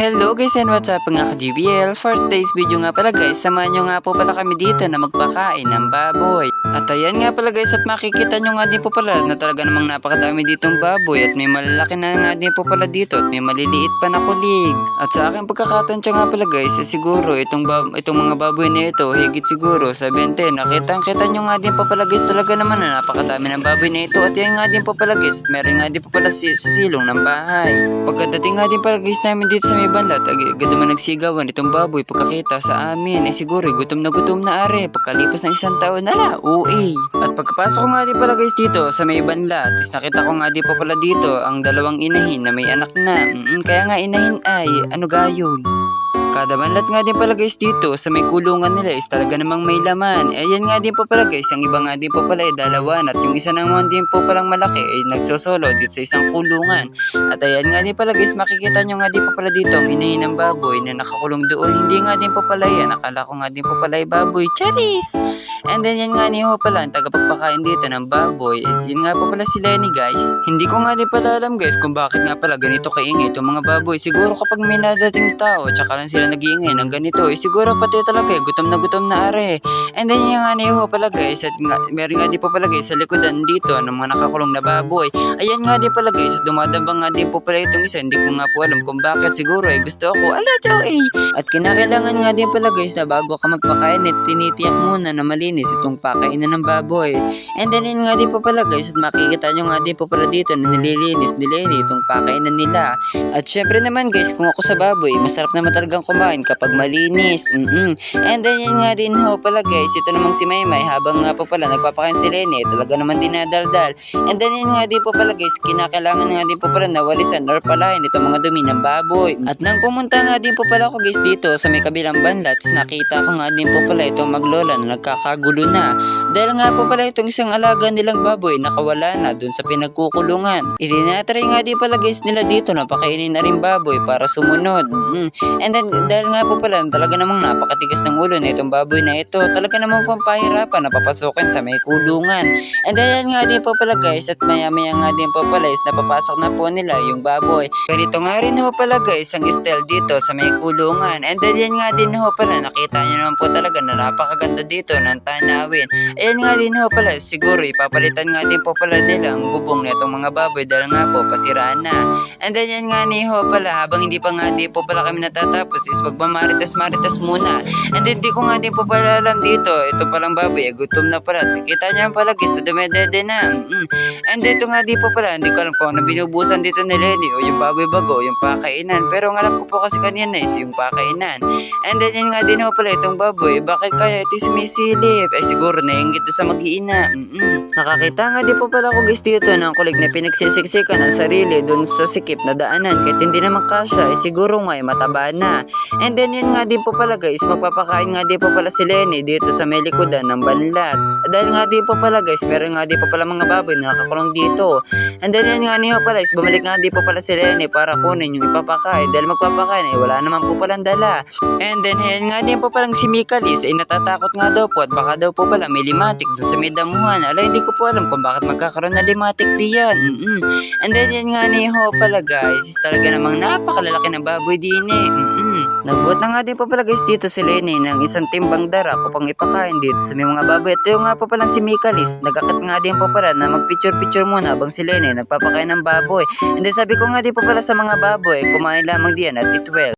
Hello guys and what's up nga ka-GBL For today's video nga pala guys Samahan nyo nga po pala kami dito na magpakain ng baboy. At ayan nga pala guys At makikita nyo nga din po pala Na talaga namang napakadami ditong baboy At may malalaki na nga din po pala dito At may maliliit pa na kulig. At sa aking pagkakatansya nga pala guys eh, Siguro itong, itong mga baboy na ito Higit siguro sa 20 Nakita kita nyo nga din po pala guys Talaga naman na napakadami ng baboy na ito. At yan nga din po pala guys Meron nga din po pala si- sa silong ng bahay. Pagkadating nga din pala guys namin dito sa may banlat Agad naman nagsigawan itong baboy Pagkakita sa amin Eh siguro gutom na gutom na are Pagkalipas ng isang taon ala uwi. At pagkapasok ko nga din pala guys dito sa may banlat Is nakita ko nga din po pala dito Ang dalawang inahin na may anak na. Mm, Kaya nga inahin ay ano gayon Kada banlat nga din pala guys dito sa may kulungan nila is talaga namang may laman. Eh, Ayan nga din po pala guys, ang iba nga din po pala ay dalawan at yung isa naman din po palang malaki ay nagsosolo dito sa isang kulungan. At ayan nga din pala guys, makikita nyo nga din po pala dito ang inahin ng baboy na nakakulong doon. Hindi nga din po pala yan, akala ko nga din po pala ay baboy. Charis! And then yan nga ni ho pala, ang tagapagpakain dito ng baboy. Eh, Yun nga po pala si Lenny guys. Hindi ko nga din pala alam guys kung bakit nga pala ganito kaingay itong mga baboy. Siguro kapag may nadating tao, tsaka lang sila nag-iingay ng ganito. Eh siguro pati talaga eh, gutom na gutom na are. And then yan nga ni ho pala guys, at nga, meron nga din po pala guys sa likodan dito ng mga nakakulong na baboy. Ayan nga din pala guys, at dumadambang nga din po pala itong isa. Hindi ko nga po alam kung bakit siguro eh gusto ako. Ala Joey! At kinakailangan nga din pala guys na bago ka magpakain eh, tinitiyak muna na malinis itong pakainan ng baboy. And then yun nga din po pala guys at makikita nyo nga din po pala dito na nililinis ni Lenny itong pakainan nila. At syempre naman guys kung ako sa baboy masarap naman talagang kumain kapag malinis. Mm-mm. And then yun nga din ho pala guys ito namang si Maymay habang nga po pala nagpapakain si Lenny talaga naman dinadaldal. And then yun nga din po pala guys kinakailangan nga din po pala nawalisan or palahin itong mga dumi ng baboy. At nang pumunta nga din po pala ako guys dito sa may kabilang banda at nakita ko nga din po pala itong maglola na nagkakagulo na. Dahil nga po pala itong isang alaga nilang baboy nakawala na dun sa pinagkukulungan. Itinatry nga din pala guys nila dito na pakainin na rin baboy para sumunod. Mm. And then dahil nga po pala talaga namang napakatigas ng ulo na itong baboy na ito. Talaga namang pampahirapan na papasukin sa may kulungan. And then nga din po pala guys at maya maya nga din po pala is napapasok na po nila yung baboy. Ganito nga rin ho pala guys ang style dito sa may kulungan. And then yan nga din ho pala nakita niyo naman po talaga na napakaganda dito ng tanawin. Ayan nga din ho pala siguro ipapalitan nga din po pala nila ang bubong na itong mga baboy dahil nga po pasiraan na. And then yan nga ni ho pala habang hindi pa nga di po pala kami natatapos is magmamaritas maritas muna. And then di ko nga din po pala alam dito ito palang baboy eh, gutom na pala. Kita niya pala guys na dumedede na. Mm. And dito nga di po pala hindi ko alam kung ano binubusan dito ni Lenny o yung baboy bago yung pakainan. Pero ang alam ko po kasi kanina is yung pakainan. And then yun nga din ho pala itong baboy. Bakit kaya ito sumisilip? Eh siguro nainggit to sa mag-iina. Mm-mm. Nakakita nga di po pala ako guys dito ng kulig na pinagsisiksikan ng sarili dun sa sikip na daanan. Kahit hindi naman kasya, eh siguro nga eh mataba na. And then yun nga din po pala guys, magpapakain nga din po pala si Lenny dito sa may likodan ng banlat. Dahil nga din po pala guys, meron nga din po pala mga baboy na nakakulong dito. And then yun nga niyo pala is bumalik nga din po pala si Lenny para kunin yung ipapakain. Dahil magpapakain eh wala naman po palang dala. And then yun nga din po palang si Mikalis ay natatakot nga daw po at baka daw po pala may limatik doon sa may damuhan. Ala hindi ko po alam kung bakit magkakaroon na limatik diyan. Mm-mm. And then yan nga ni Ho pala guys, is talaga namang napakalalaki na baboy din eh. Mm-mm. Nagbuot na nga din po pala guys dito si Lenny ng isang timbang dara upang ipakain dito sa may mga baboy. Ito yung nga po palang si Mikalis. Nagakit nga din po pala na magpicture-picture muna habang si Lenny nagpapakain ng baboy. And then sabi ko nga din po pala sa mga baboy, kumain lamang diyan at it well.